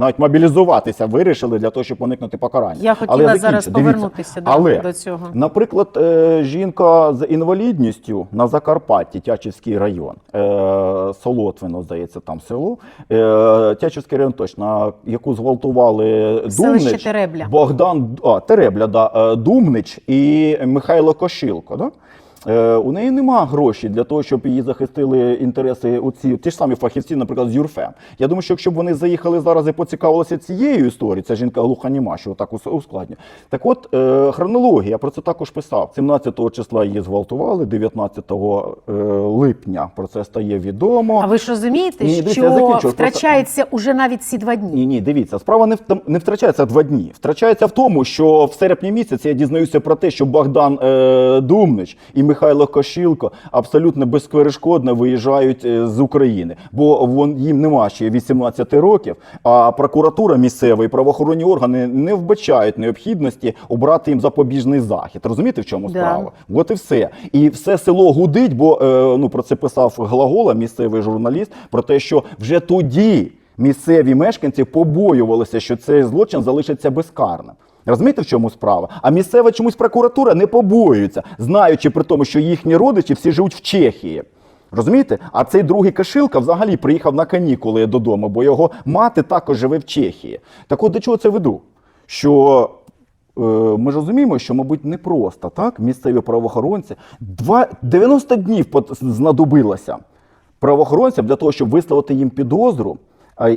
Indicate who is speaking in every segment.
Speaker 1: навіть мобілізуватися вирішили для того, щоб уникнути покарання.
Speaker 2: Я
Speaker 1: Але
Speaker 2: хотіла зараз
Speaker 1: дивіться.
Speaker 2: повернутися
Speaker 1: Але,
Speaker 2: до цього.
Speaker 1: Наприклад, е, жінка з інвалідністю на Закарпатті, Тячівський район, е, Солотвино, здається, там село. Е, Тячівський район точно, яку зґвалтували Думнич,
Speaker 2: Теребля.
Speaker 1: Богдан а, Теребля, да, Думнич і Михайло Кошилко. Да? Е, у неї нема грошей для того, щоб її захистили інтереси оці, ті ж самі фахівці, наприклад, з ЮРФЕМ. Я думаю, що якщо б вони заїхали зараз і поцікавилися цією історією, ця жінка глуханіма, що так ус- ускладнює. Так от, е, хронологія, я про це також писав. 17 числа її зґвалтували, 19 е, липня про це стає відомо.
Speaker 2: А ви ж розумієте,
Speaker 1: Ні, дивіться,
Speaker 2: що
Speaker 1: закінчу. Просто-
Speaker 2: втрачається уже навіть ці два дні?
Speaker 1: Ні, ні, дивіться, справа не в не втрачається два дні. Втрачається в тому, що в серпні місяці я дізнаюся про те, що Богдан е, Думнич і Михайло Кошилко абсолютно безперешкодно виїжджають е, з України, бо вон їм нема ще 18 років. А прокуратура місцева і правоохоронні органи не вбачають необхідності обрати їм запобіжний захід. Розумієте, в чому
Speaker 2: Да.
Speaker 1: справа? От і все. І все село гудить, бо е, ну про це писав Глагола, місцевий журналіст, про те, що вже тоді місцеві мешканці побоювалися, що цей злочин залишиться безкарним. Розумієте, в чому справа? А місцева чомусь прокуратура не побоюється, знаючи при тому, що їхні родичі всі живуть в Чехії. Розумієте? А цей другий Кашилка взагалі приїхав на канікули додому, бо його мати також живе в Чехії. Так от до чого це веду? Що Е, Ми ж розуміємо, що, мабуть, не просто так. Місцеві правоохоронці два 90 днів знадобилося правоохоронцям для того, щоб виставити їм підозру.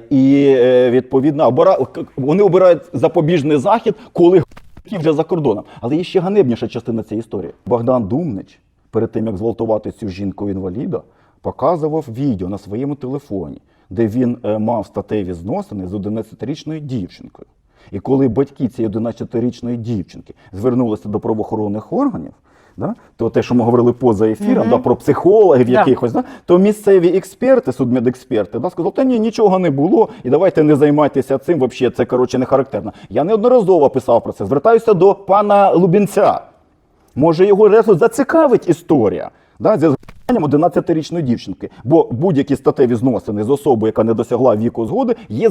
Speaker 1: І е, відповідно обира... вони обирають запобіжний захід, коли вже за кордоном. Але є ще ганебніша частина цієї історії. Богдан Думнич, перед тим як зґвалтувати цю жінку інваліда, показував відео на своєму телефоні, де він е, мав статеві зносини з 11-річною дівчинкою. І коли батьки цієї 11-річної дівчинки звернулися до правоохоронних органів, да, то те, що ми говорили поза ефіром, да, про психологів
Speaker 2: Да.
Speaker 1: якихось, да, то місцеві експерти, судмедексперти, да, сказали, та ні, нічого не було, і давайте не займайтеся цим, взагалі це коротше не характерно. Я неодноразово писав про це. Звертаюся до пана Лубінця. Може, його реально зацікавить історія да, зі зганням 11-річної дівчинки. Бо будь-які статеві зносини з особою, яка не досягла віку згоди, є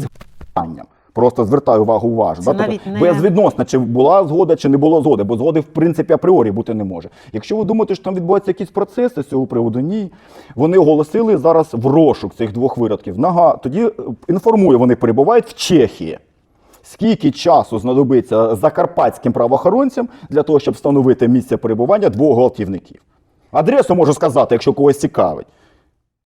Speaker 1: зганням. Просто звертаю увагу уважно.
Speaker 2: Це
Speaker 1: да, тобто,
Speaker 2: не-
Speaker 1: Безвідносно, чи була згода, чи не було згоди, бо згоди, в принципі, апріорі бути не може. Якщо ви думаєте, що там відбуваються якісь процеси з цього приводу, ні. Вони оголосили зараз в розшук цих двох виродків. Нага, тоді е, інформую, вони перебувають в Чехії. Скільки часу знадобиться закарпатським правоохоронцям для того, щоб встановити місце перебування двох гвалтівників? Адресу можу сказати, якщо когось цікавить.